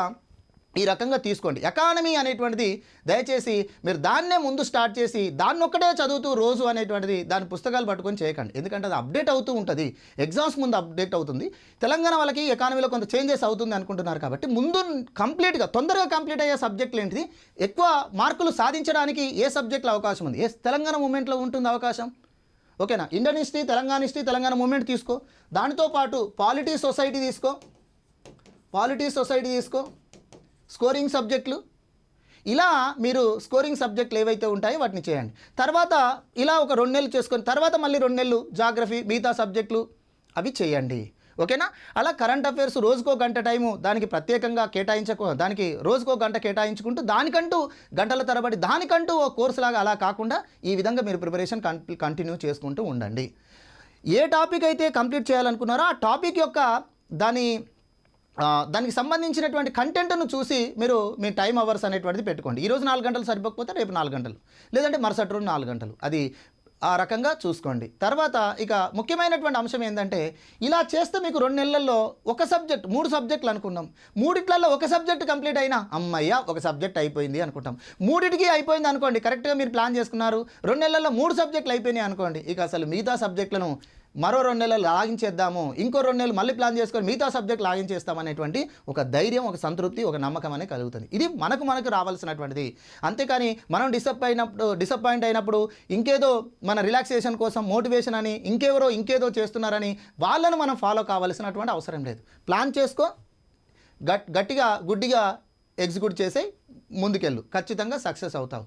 A: ఈ రకంగా తీసుకోండి. ఎకానమీ అనేటువంటిది దయచేసి మీరు దాన్నే ముందు స్టార్ట్ చేసి దాన్నొక్కటే చదువుతూ రోజు అనేటువంటిది దాని పుస్తకాలు పట్టుకొని చేయకండి. ఎందుకంటే అది అప్డేట్ అవుతూ ఉంటుంది. ఎగ్జామ్స్ ముందు అప్డేట్ అవుతుంది. తెలంగాణ వాళ్ళకి ఎకానమీలో కొంత చేంజెస్ అవుతుంది అనుకుంటున్నారు కాబట్టి ముందు కంప్లీట్గా తొందరగా కంప్లీట్ అయ్యే సబ్జెక్టులు ఏంటిది? ఎక్కువ మార్కులు సాధించడానికి ఏ సబ్జెక్టులో అవకాశం ఉంది? ఏ తెలంగాణ మూమెంట్లో ఉంటుంది అవకాశం? ఓకేనా? Indian history Telangana history Telangana movement తీసుకో. దానితో పాటు పాలిటీ సొసైటీ తీసుకో. పాలిటీ సొసైటీ తీసుకో. స్కోరింగ్ సబ్జెక్టులు. ఇలా మీరు స్కోరింగ్ సబ్జెక్టులు ఏవైతే ఉంటాయో వాటిని చేయండి. తర్వాత ఇలా ఒక రెండు నెలలు చేసుకొని తర్వాత మళ్ళీ రెండు నెలలు జాగ్రఫీ మిగతా సబ్జెక్టులు అవి చేయండి. ఓకేనా? అలా కరెంట్ అఫైర్స్ రోజుకో గంట టైము దానికి ప్రత్యేకంగా కేటాయించక దానికి రోజుకో గంట కేటాయించుకుంటూ దానికంటూ గంటల తరబడి దానికంటూ ఓ కోర్సు లాగా అలా కాకుండా ఈ విధంగా మీరు ప్రిపరేషన్ కంటిన్యూ చేసుకుంటూ ఉండండి. ఏ టాపిక్ అయితే కంప్లీట్ చేయాలనుకున్నారో ఆ టాపిక్ యొక్క దాని దానికి సంబంధించినటువంటి కంటెంట్ను చూసి మీరు మీ టైం అవర్స్ అనేటువంటిది పెట్టుకోండి. ఈరోజు నాలుగు గంటలు సరిపోకపోతే రేపు నాలుగు గంటలు. లేదంటే మరుసటి రోజు నాలుగు గంటలు. అది ఆ రకంగా చూసుకోండి. తర్వాత ఇక ముఖ్యమైనటువంటి అంశం ఏంటంటే ఇలా చేస్తే మీకు రెండు నెలల్లో ఒక సబ్జెక్ట్ మూడు సబ్జెక్టులు అనుకున్నాం మూడిట్లలో ఒక సబ్జెక్ట్ కంప్లీట్ అయినా అమ్మయ్య ఒక సబ్జెక్ట్ అయిపోయింది అనుకుంటాం. మూడిటికి అయిపోయింది అనుకోండి కరెక్ట్గా మీరు ప్లాన్ చేసుకున్నారు. రెండు నెలల్లో మూడు సబ్జెక్టులు అయిపోయినాయి అనుకోండి ఇక అసలు మిగతా సబ్జెక్టులను మరో రెండు నెలలు లాగించేద్దాము. ఇంకో రెండు నెలలు మళ్ళీ ప్లాన్ చేసుకొని మిగతా సబ్జెక్ట్ లాగించేస్తాం అనేటువంటి ఒక ధైర్యం ఒక సంతృప్తి ఒక నమ్మకం అనేది కలుగుతుంది. ఇది మనకు మనకు రావాల్సినటువంటిది. అంతేకాని మనం డిసప్ అయినప్పుడు డిసప్పాయింట్ అయినప్పుడు ఇంకేదో మన రిలాక్సేషన్ కోసం మోటివేషన్ అని ఇంకెవరో ఇంకేదో చేస్తున్నారని వాళ్ళను మనం ఫాలో కావాల్సినటువంటి అవసరం లేదు. ప్లాన్ చేసుకో గట్ గట్టిగా గుడ్డిగా ఎగ్జిక్యూట్ చేసి ముందుకెళ్ళు. ఖచ్చితంగా సక్సెస్ అవుతావు.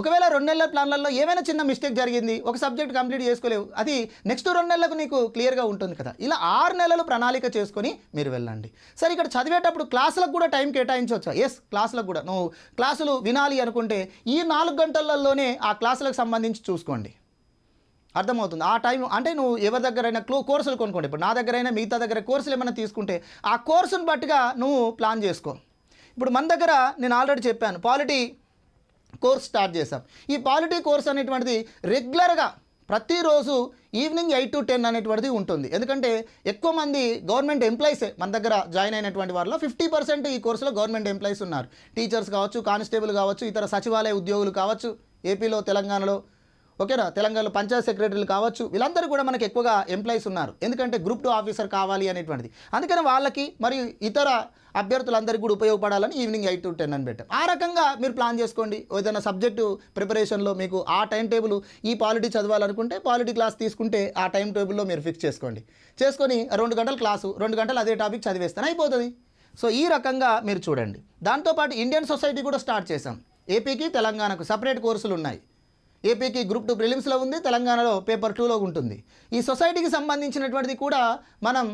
A: ఒకవేళ రెండు నెలల ప్లాన్లలో ఏమైనా చిన్న మిస్టేక్ జరిగింది ఒక సబ్జెక్ట్ కంప్లీట్ చేసుకోలేవు అది నెక్స్ట్ రెండు నెలలకు నీకు క్లియర్గా ఉంటుంది కదా. ఇలా ఆరు నెలలు ప్రణాళిక చేసుకొని మీరు వెళ్ళండి. సరే ఇక్కడ చదివేటప్పుడు క్లాసులకు కూడా టైం కేటాయించవచ్చు ఎస్ క్లాసులకు కూడా. నువ్వు క్లాసులు వినాలి అనుకుంటే ఈ నాలుగు గంటలలోనే ఆ క్లాసులకు సంబంధించి చూసుకోండి. అర్థమవుతుంది. ఆ టైం అంటే నువ్వు ఎవరి దగ్గరైనా క్లో కోర్సులు కొనుక్కోండి. ఇప్పుడు నా దగ్గరైనా మిగతా దగ్గర కోర్సులు ఏమైనా తీసుకుంటే ఆ కోర్సును బట్టిగా నువ్వు ప్లాన్ చేసుకో. ఇప్పుడు మన దగ్గర నేను ఆల్రెడీ చెప్పాను పాలిటీ కోర్స్ స్టార్ట్ చేశాం. ఈ పాలిటీ కోర్స్ అనేటువంటిది రెగ్యులర్గా ప్రతిరోజు ఈవినింగ్ ఎయిట్ టు టెన్ అనేటువంటిది ఉంటుంది. ఎందుకంటే ఎక్కువ మంది గవర్నమెంట్ ఎంప్లాయీసే మన దగ్గర జాయిన్ అయినటువంటి వారిలో ఫిఫ్టీ పర్సెంట్ ఈ కోర్సులో గవర్నమెంట్ ఎంప్లాయీస్ ఉన్నారు. టీచర్స్ కావచ్చు కానిస్టేబుల్ కావచ్చు ఇతర సచివాలయ ఉద్యోగులు కావచ్చు ఏపీలో తెలంగాణలో ఓకేనా? తెలంగాణలో పంచాయత్ సెక్రటరీలు కావచ్చు వీళ్ళందరూ కూడా మనకి ఎక్కువగా ఎంప్లాయీస్ ఉన్నారు. ఎందుకంటే గ్రూప్ టూ ఆఫీసర్ కావాలి అనేటువంటిది. అందుకని వాళ్ళకి మరియు ఇతర అభ్యర్థులందరికీ కూడా ఉపయోగపడాలని ఈవినింగ్ ఎయిట్ టు టెన్ అని పెట్టాం. ఆ రకంగా మీరు ప్లాన్ చేసుకోండి. ఏదైనా సబ్జెక్టు ప్రిపరేషన్లో మీకు ఆ టైం టేబుల్ ఈ పాలిటీ చదవాలనుకుంటే పాలిటీ క్లాస్ తీసుకుంటే ఆ టైం టేబుల్లో మీరు ఫిక్స్ చేసుకోండి. చేసుకొని రెండు గంటల క్లాసు రెండు గంటలు అదే టాపిక్ చదివేస్తాను అయిపోతుంది. సో ఈ రకంగా మీరు చూడండి. దాంతోపాటు ఇండియన్ సొసైటీ కూడా స్టార్ట్ చేశాం. ఏపీకి తెలంగాణకు సపరేట్ కోర్సులు ఉన్నాయి. ఏపీకి గ్రూప్ టూ ప్రిలిమ్స్లో ఉంది తెలంగాణలో పేపర్ టూలో ఉంటుంది. ఈ సొసైటీకి సంబంధించినటువంటిది కూడా మనం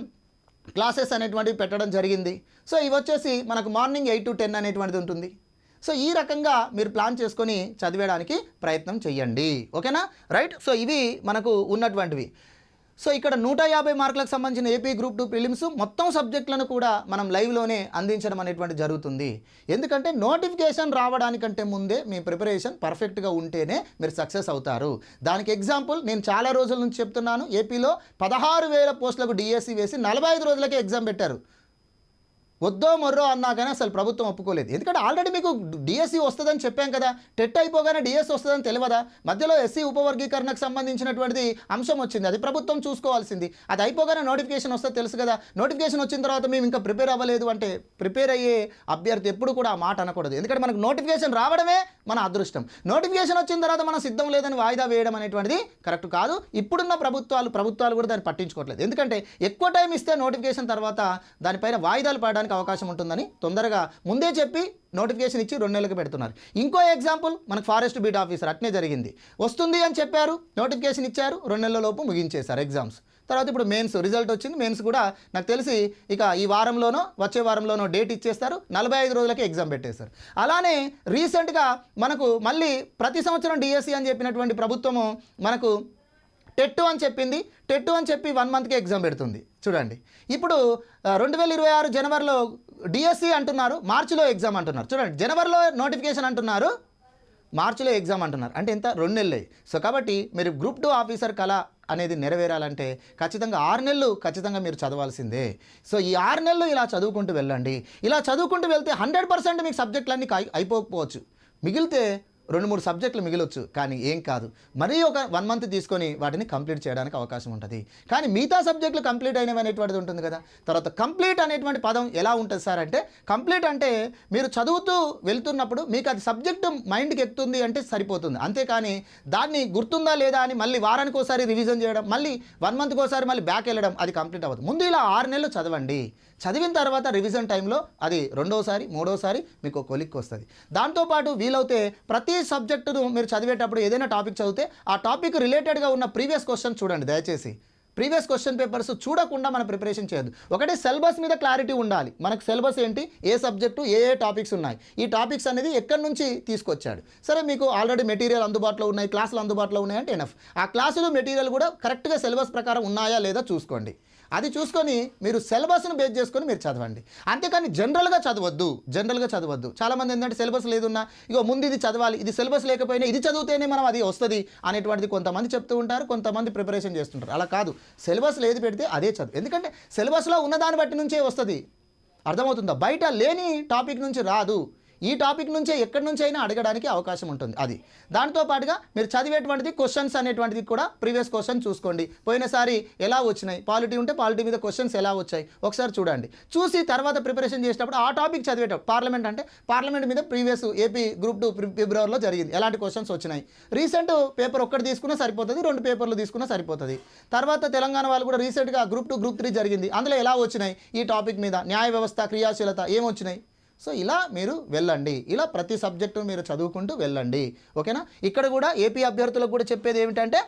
A: క్లాసెస్ అనేటువంటివి పెట్టడం జరిగింది. సో ఇవి వచ్చేసి మనకు మార్నింగ్ ఎయిట్ టు టెన్ అనేటువంటిది ఉంటుంది. సో ఈ రకంగా మీరు ప్లాన్ చేసుకొని చదివేయడానికి ప్రయత్నం చేయండి ఓకేనా? రైట్? సో ఇవి మనకు ఉన్నటువంటివి. సో ఇక్కడ నూట యాభై మార్కులకు సంబంధించిన ఏపీ గ్రూప్ టూ ప్రిలిమ్స్ మొత్తం సబ్జెక్టులను కూడా మనం లైవ్లోనే అందించడం అనేటువంటి జరుగుతుంది. ఎందుకంటే నోటిఫికేషన్ రావడానికంటే ముందే మీ ప్రిపరేషన్ పర్ఫెక్ట్గా ఉంటేనే మీరు సక్సెస్ అవుతారు. దానికి ఎగ్జాంపుల్ నేను చాలా రోజుల నుంచి చెప్తున్నాను. ఏపీలో పదహారు వేల పోస్టులకు డిఎస్సి వేసి నలభై ఐదు రోజులకే ఎగ్జామ్ పెట్టారు. వద్దో మొర్రో అన్నా కానీ అసలు ప్రభుత్వం ఒప్పుకోలేదు. ఎందుకంటే ఆల్రెడీ మీకు డిఎస్సి వస్తుందని చెప్పాం కదా. టెట్ అయిపోగానే డిఎస్సి వస్తుందని తెలియదా? మధ్యలో ఎస్సీ ఉపవర్గీకరణకు సంబంధించినటువంటిది అంశం వచ్చింది. అది ప్రభుత్వం చూసుకోవాల్సింది. అది అయిపోగానే నోటిఫికేషన్ వస్తే తెలుసు కదా. నోటిఫికేషన్ వచ్చిన తర్వాత మేము ఇంకా ప్రిపేర్ అవ్వలేదు అంటే ప్రిపేర్ అయ్యే అభ్యర్థి ఎప్పుడు కూడా ఆ మాట అనకూడదు. ఎందుకంటే మనకు నోటిఫికేషన్ రావడమే మన అదృష్టం. నోటిఫికేషన్ వచ్చిన తర్వాత మనం సిద్ధం లేదని వాయిదా వేయడం అనేటువంటిది కరెక్ట్ కాదు. ఇప్పుడున్న ప్రభుత్వాలు ప్రభుత్వాలు కూడా దాన్ని పట్టించుకోవట్లేదు. ఎందుకంటే ఎక్కువ టైం ఇస్తే నోటిఫికేషన్ తర్వాత దానిపైన వాయిదాలు పడడానికి అవకాశం ఉంటుందని తొందరగా ముందే చెప్పి నోటిఫికేషన్ ఇచ్చి రెండు నెలలకు పెడుతున్నారు. ఇంకో ఎగ్జాంపుల్ మనకు ఫారెస్ట్ బీట్ ఆఫీసర్ అట్నే జరిగింది. వస్తుంది అని చెప్పారు నోటిఫికేషన్ ఇచ్చారు రెండు నెలల లోపు ముగించేశారు ఎగ్జామ్స్. తర్వాత ఇప్పుడు మెయిన్స్ రిజల్ట్ వచ్చింది మెయిన్స్ కూడా నాకు తెలిసి ఇక ఈ వారంలోనో వచ్చే వారంలోనో డేట్ ఇచ్చేస్తారు నలభై ఐదు రోజులకే ఎగ్జామ్ పెట్టేశారు. అలానే రీసెంట్గా మనకు మళ్ళీ ప్రతి సంవత్సరం డిఎస్సి అని చెప్పినటువంటి ప్రభుత్వము మనకు టెట్టు అని చెప్పింది. టెట్టు అని చెప్పి వన్ మంత్కి ఎగ్జామ్ పెడుతుంది. చూడండి. ఇప్పుడు రెండు వేల ఇరవై ఆరు జనవరిలో డిఎస్సి అంటున్నారు మార్చిలో ఎగ్జామ్ అంటున్నారు. చూడండి జనవరిలో నోటిఫికేషన్ అంటున్నారు మార్చిలో ఎగ్జామ్ అంటున్నారు. అంటే ఎంత? రెండు నెలలే. సో కాబట్టి మీరు గ్రూప్ టూ ఆఫీసర్ కళ అనేది నెరవేరాలంటే ఖచ్చితంగా ఆరు నెలలు ఖచ్చితంగా మీరు చదవాల్సిందే. సో ఈ ఆరు నెలలు ఇలా చదువుకుంటూ వెళ్ళండి. ఇలా చదువుకుంటూ వెళ్తే హండ్రెడ్ పర్సెంట్ మీకు సబ్జెక్టులన్నీ అయిపోకపోవచ్చు. మిగిలితే రెండు మూడు సబ్జెక్టులు మిగిలొచ్చు కానీ ఏం కాదు. మరీ ఒక వన్ మంత్ తీసుకొని వాటిని కంప్లీట్ చేయడానికి అవకాశం ఉంటుంది. కానీ మిగతా సబ్జెక్టులు కంప్లీట్ అయినవి అనేటువంటిది ఉంటుంది కదా. తర్వాత కంప్లీట్ అనేటువంటి పదం ఎలా ఉంటుంది సార్ అంటే కంప్లీట్ అంటే మీరు చదువుతూ వెళ్తున్నప్పుడు మీకు అది సబ్జెక్టు మైండ్కి ఎక్కుతుంది అంటే సరిపోతుంది. అంతేకాని దాన్ని గుర్తుందా లేదా అని మళ్ళీ వారానికి ఒకసారి రివిజన్ చేయడం మళ్ళీ వన్ మంత్కి ఒకసారి మళ్ళీ బ్యాక్ వెళ్ళడం అది కంప్లీట్ అవ్వదు. ముందు ఇలా ఆరు నెలలు చదవండి. చదివిన తర్వాత రివిజన్ టైంలో అది రెండోసారి మూడోసారి మీకు కొలిక్కి వస్తుంది. దాంతోపాటు వీలవుతే ప్రతి సబ్జెక్టును మీరు చదివేటప్పుడు ఏదైనా టాపిక్ చదివితే ఆ టాపిక్ రిలేటెడ్గా ఉన్న ప్రీవియస్ క్వశ్చన్ చూడండి దయచేసి. ప్రీవియస్ క్వశ్చన్ పేపర్స్ చూడకుండా మన ప్రిపరేషన్ చేయదు ఒకటి సిలబస్ మీద క్లారిటీ ఉండాలి. మనకు సిలబస్ ఏంటి? ఏ సబ్జెక్టు ఏ ఏ టాపిక్స్ ఉన్నాయి? ఈ టాపిక్స్ అనేది ఎక్కడి నుంచి తీసుకొచ్చాడు? సరే మీకు ఆల్రెడీ మెటీరియల్ అందుబాటులో ఉన్నాయి క్లాసులు అందుబాటులో ఉన్నాయంటే ఎనఫ్ ఆ క్లాసులు మెటీరియల్ కూడా కరెక్ట్గా సిలబస్ ప్రకారం ఉన్నాయా లేదా చూసుకోండి. అది చూసుకొని మీరు సిలబస్ను బేస్ చేసుకొని మీరు చదవండి. అంతేకాని జనరల్గా చదవద్దు. జనరల్గా చదవద్దు. చాలామంది ఏంటంటే సిలబస్ లేదున్నా ఇగో ముందు ఇది చదవాలి ఇది సిలబస్ లేకపోయినా ఇది చదివితేనే మనం అది వస్తుంది అనేటువంటిది కొంతమంది చెప్తూ ఉంటారు కొంతమంది ప్రిపరేషన్ చేస్తుంటారు. అలా కాదు. సిలబస్ ఏది పెడితే అదే చదువు. ఎందుకంటే సిలబస్లో ఉన్న దాన్ని బట్టి నుంచే వస్తుంది. అర్థమవుతుందా? బయట లేని టాపిక్ నుంచి రాదు. ఈ టాపిక్ నుంచే ఎక్కడి నుంచి అయినా అడగడానికి అవకాశం ఉంటుంది. అది. దాంతో పాటుగా మీరు చదివేటువంటిది క్వశ్చన్స్ అనేటువంటిది కూడా ప్రీవియస్ క్వశ్చన్ చూసుకోండి. పోయినసారి ఎలా వచ్చినాయి? పాలిటీ ఉంటే పాలిటీ మీద క్వశ్చన్స్ ఎలా వచ్చాయి? ఒకసారి చూడండి. చూసి తర్వాత ప్రిపరేషన్ చేసేటప్పుడు ఆ టాపిక్ చదివేటప్పుడు పార్లమెంట్ అంటే పార్లమెంట్ మీద ప్రీవియస్ ఏపీ గ్రూప్ టూ ఫిబ్రవరిలో జరిగింది. ఎలాంటి క్వశ్చన్స్ వచ్చినాయి? రీసెంట్ పేపర్ ఒక్కటి తీసుకున్నా సరిపోతుంది రెండు పేపర్లు తీసుకున్నా సరిపోతుంది. తర్వాత తెలంగాణ వాళ్ళు కూడా రీసెంట్గా గ్రూప్ టూ గ్రూప్ త్రీ జరిగింది. అందులో ఎలా వచ్చినాయి ఈ టాపిక్ మీద? న్యాయ వ్యవస్థ క్రియాశీలత ఏమొచ్చినాయి? సో ఇలా మీరు వెళ్ళండి. ఇలా ప్రతి సబ్జెక్టు మీరు చదువుకుంటూ వెళ్ళండి. ఓకేనా? ఇక్కడ కూడా ఏపీ అభ్యర్థులకు కూడా చెప్పేది ఏమిటంటే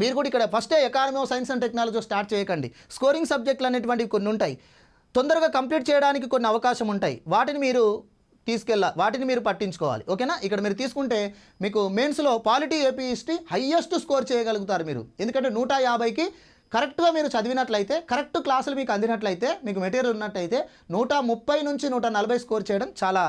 A: మీరు కూడా ఇక్కడ ఫస్టే economy of science and technology start చేయకండి. స్కోరింగ్ సబ్జెక్టులు అనేటువంటివి కొన్ని ఉంటాయి. తొందరగా కంప్లీట్ చేయడానికి కొన్ని అవకాశం ఉంటాయి. వాటిని మీరు తీసుకెళ్ళ వాటిని మీరు పట్టించుకోవాలి. ఓకేనా? ఇక్కడ మీరు తీసుకుంటే మీకు మెయిన్స్లో polity AP history highest score చేయగలుగుతారు మీరు. ఎందుకంటే నూట యాభైకి కరెక్ట్గా మీరు చదివినట్లయితే కరెక్ట్ క్లాసులు మీకు అందినట్లయితే మీకు మెటీరియల్ ఉన్నట్టయితే నూట ముప్పై నుంచి నూట నలభై స్కోర్ చేయడం చాలా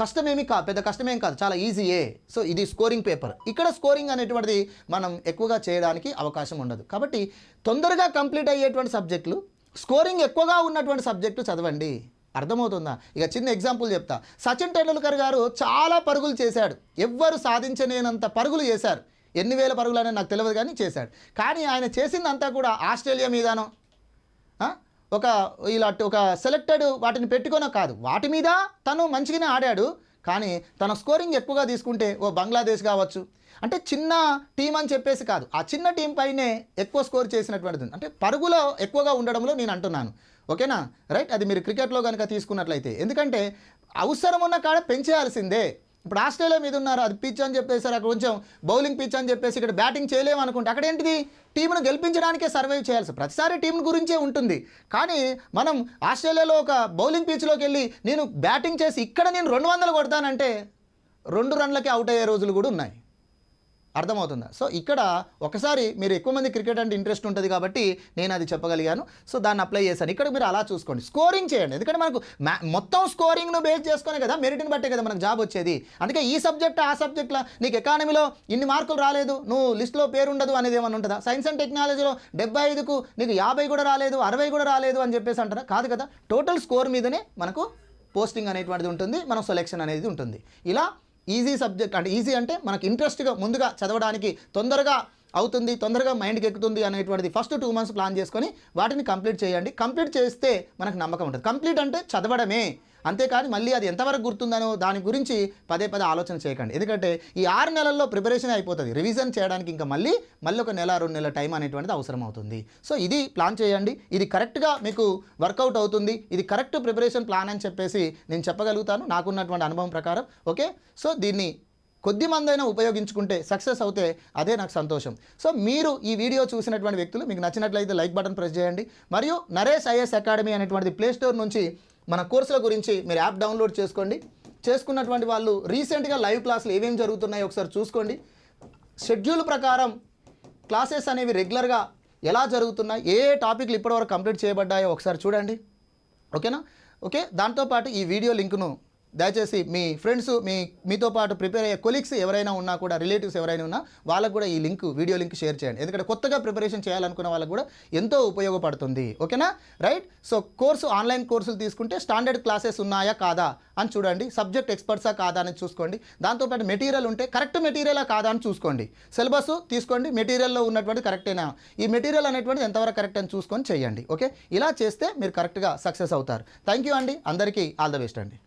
A: కష్టమేమి కాదు పెద్ద కష్టమేం కాదు. చాలా ఈజీయే సో ఇది స్కోరింగ్ పేపర్. ఇక్కడ స్కోరింగ్ అనేటువంటిది మనం ఎక్కువగా చేయడానికి అవకాశం ఉండదు. కాబట్టి తొందరగా కంప్లీట్ అయ్యేటువంటి సబ్జెక్టులు స్కోరింగ్ ఎక్కువగా ఉన్నటువంటి సబ్జెక్టు చదవండి. అర్థమవుతుందా? ఇక చిన్న ఎగ్జాంపుల్ చెప్తా. సచిన్ టెండూల్కర్ గారు చాలా పరుగులు చేశాడు. ఎవ్వరు సాధించలేనంత పరుగులు చేశారు. ఎన్ని వేల పరుగులనే నాకు తెలియదు కానీ చేశాడు. కానీ ఆయన చేసిందంతా కూడా ఆస్ట్రేలియా మీదనో? ఒక ఇలాంటి ఒక సెలెక్టెడ్ వాటిని పెట్టుకోనో కాదు. వాటి మీద తను మంచిగానే ఆడాడు. కానీ తన స్కోరింగ్ ఎక్కువగా తీసుకుంటే ఓ బంగ్లాదేశ్ కావచ్చు. అంటే చిన్న టీం అని చెప్పేసి కాదు. ఆ చిన్న టీం పైనే ఎక్కువ స్కోర్ చేసినటువంటిది అంటే పరుగులో ఎక్కువగా ఉండడంలో నేను అంటున్నాను. ఓకేనా? రైట్? అది మీరు క్రికెట్లో కనుక తీసుకున్నట్లయితే. ఎందుకంటే అవసరం ఉన్న కాడ పెంచేయాల్సిందే. ఇప్పుడు ఆస్ట్రేలియా మీద ఉన్నారు అది పిచ్ అని చెప్పేసి అక్కడ కొంచెం బౌలింగ్ పిచ్ అని చెప్పేసి ఇక్కడ బ్యాటింగ్ చేయలేము అనుకుంటే అక్కడ ఏంటిది? టీంను గెలిపించడానికే సర్వైవ్ చేయాల్సి ప్రతిసారి టీం గురించే ఉంటుంది. కానీ మనం ఆస్ట్రేలియాలో ఒక బౌలింగ్ పిచ్లోకి వెళ్ళి నేను బ్యాటింగ్ చేసి ఇక్కడ నేను రెండు వందలు కొడతానంటే రెండు రన్లకి అవుట్ అయ్యే రోజులు కూడా ఉన్నాయి. అర్థమవుతుందా? సో ఇక్కడ ఒకసారి మీరు ఎక్కువ మంది క్రికెట్ అంటే ఇంట్రెస్ట్ ఉంటుంది కాబట్టి నేను అది చెప్పగలిగాను. సో దాన్ని అప్లై చేశాను. ఇక్కడ మీరు అలా చూసుకోండి. స్కోరింగ్ చేయండి. ఎందుకంటే మనకు మొత్తం స్కోరింగ్ను బేస్ చేసుకునే కదా మెరిట్ని బట్టే కదా మనకు జాబ్ వచ్చేది. అందుకే ఈ సబ్జెక్ట్ ఆ సబ్జెక్ట్లో నీకు ఎకానమీలో ఇన్ని మార్కులు రాలేదు నువ్వు లిస్ట్లో పేరు ఉండదు అనేది ఏమైనా ఉంటుందా? సైన్స్ అండ్ టెక్నాలజీలో డెబ్బై ఐదుకు నీకు యాభై కూడా రాలేదు అరవై కూడా రాలేదు అని చెప్పేసి అంటారా? కాదు కదా. టోటల్ స్కోర్ మీదనే మనకు పోస్టింగ్ అనేటువంటిది ఉంటుంది మనం సెలెక్షన్ అనేది ఉంటుంది. ఇలా ఈజీ సబ్జెక్ట్ అంటే ఈజీ అంటే మనకు ఇంట్రెస్ట్గా ముందుగా చదవడానికి తొందరగా అవుతుంది తొందరగా మైండ్కి ఎక్కుతుంది అనేటువంటిది ఫస్ట్ టూ మంత్స్ ప్లాన్ చేసుకొని వాటిని కంప్లీట్ చేయండి. కంప్లీట్ చేస్తే మనకు నమ్మకం ఉంటుంది. కంప్లీట్ అంటే చదవడమే. అంతేకాని మళ్ళీ అది ఎంతవరకు గుర్తుందనో దాని గురించి పదే పదే ఆలోచన చేయకండి. ఎందుకంటే ఈ ఆరు నెలల్లో ప్రిపరేషన్ అయిపోతుంది. రివిజన్ చేయడానికి ఇంకా మళ్ళీ మళ్ళీ ఒక నెల రెండు నెలల టైం అనేటువంటిది అవసరం అవుతుంది సో ఇది ప్లాన్ చేయండి. ఇది కరెక్ట్గా మీకు వర్కౌట్ అవుతుంది. ఇది కరెక్ట్ ప్రిపరేషన్ ప్లాన్ అని చెప్పేసి నేను చెప్పగలుగుతాను. నాకున్నటువంటి అనుభవం ప్రకారం. ఓకే? సో దీన్ని కొద్ది మందైనా ఉపయోగించుకుంటే సక్సెస్ అవుతే అదే నాకు సంతోషం. సో మీరు ఈ వీడియో చూసినటువంటి వ్యక్తులు మీకు నచ్చినట్లయితే లైక్ బటన్ ప్రెస్ చేయండి. మరియు నరేష్ ఐఎస్ అకాడమీ అనేటువంటిది ప్లే స్టోర్ నుంచి మన కోర్సుల గురించి మీరు యాప్ డౌన్లోడ్ చేసుకోండి. చేసుకున్నటువంటి వాళ్ళు రీసెంట్గా లైవ్ క్లాసులు ఏమేమి జరుగుతున్నాయో ఒకసారి చూసుకోండి. షెడ్యూల్ ప్రకారం క్లాసెస్ అనేవి రెగ్యులర్గా ఎలా జరుగుతున్నాయి ఏ టాపిక్లు ఇప్పటివరకు కంప్లీట్ చేయబడ్డాయో ఒకసారి చూడండి. ఓకేనా? ఓకే దాంతోపాటు ఈ వీడియో లింకును దయచేసి మీ ఫ్రెండ్స్ మీ మీతో పాటు ప్రిపేర్ అయ్యే కొలీగ్స్ ఎవరైనా ఉన్నా కూడా రిలేటివ్స్ ఎవరైనా ఉన్నా వాళ్ళకు కూడా ఈ లింక్ వీడియో లింక్ షేర్ చేయండి. ఎందుకంటే కొత్తగా ప్రిపరేషన్ చేయాలనుకున్న వాళ్ళకు కూడా ఎంతో ఉపయోగపడుతుంది. ఓకేనా? రైట్? సో కోర్సు ఆన్లైన్ కోర్సులు తీసుకుంటే స్టాండర్డ్ క్లాసెస్ ఉన్నాయా కాదా అని చూడండి. సబ్జెక్ట్ ఎక్స్పర్ట్సా కాదా అని చూసుకోండి. దాంతోపాటు మెటీరియల్ ఉంటే కరెక్ట్ మెటీరియలా కాదా అని చూసుకోండి. సిలబస్ తీసుకోండి. మెటీరియల్లో ఉన్నటువంటి కరెక్టేనా? ఈ మెటీరియల్ అనేటువంటిది ఎంతవరకు కరెక్ట్ అని చూసుకొని చేయండి. ఓకే? ఇలా చేస్తే మీరు కరెక్ట్గా సక్సెస్ అవుతారు. థ్యాంక్ యూ అండి. అందరికీ ఆల్ ద బెస్ట్ అండి.